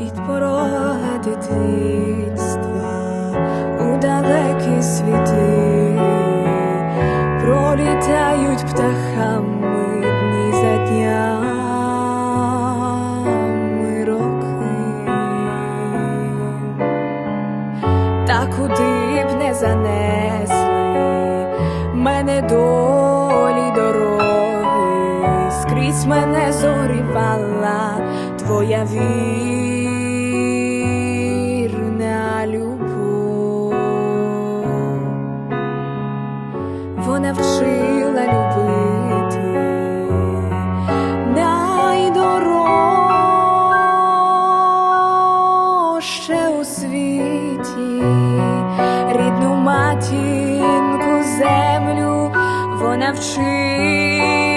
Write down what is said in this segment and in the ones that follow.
від порога дитинства у далекі світи. Пролітають птахами дні за днями роки. Та куди б не занесли мене долі дороги, скрізь мене зогрівала твоя вірна Вона вчила любити. Найдорожче у світі, рідну матінку землю вона вчила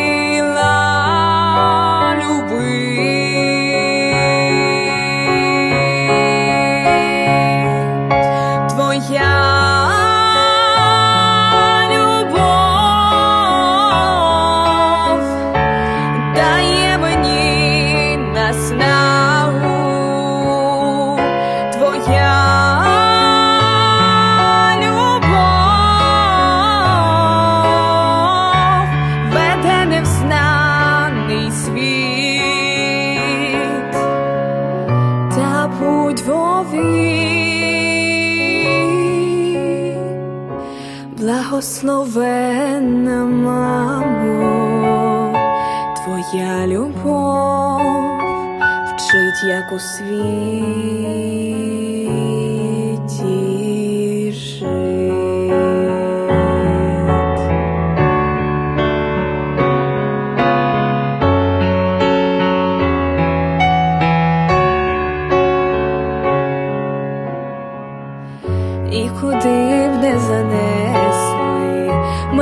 вові, благословенна мамо, твоя любов вчить, як у світі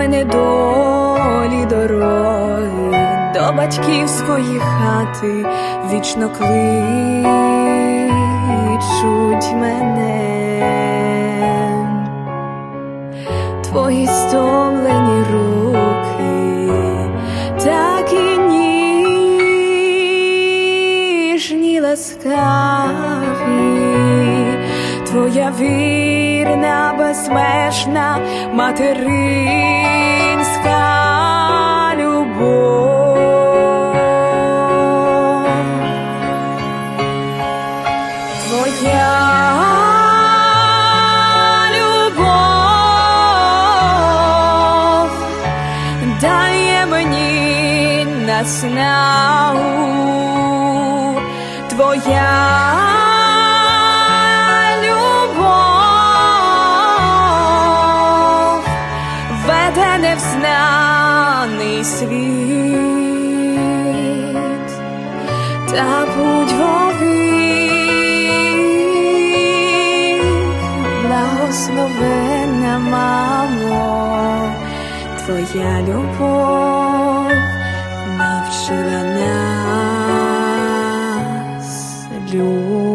мене долі дороги до батьківської хати вічно кличуть мене. Твої стомлені руки, такі ніжні ласкаві, твоя вірна, безмежна материнська Твоя любов дає мені наснагу твоя любов веде невзнаний світ. Та путь вовік, благословенна мамо, твоя любов навчила нас любити.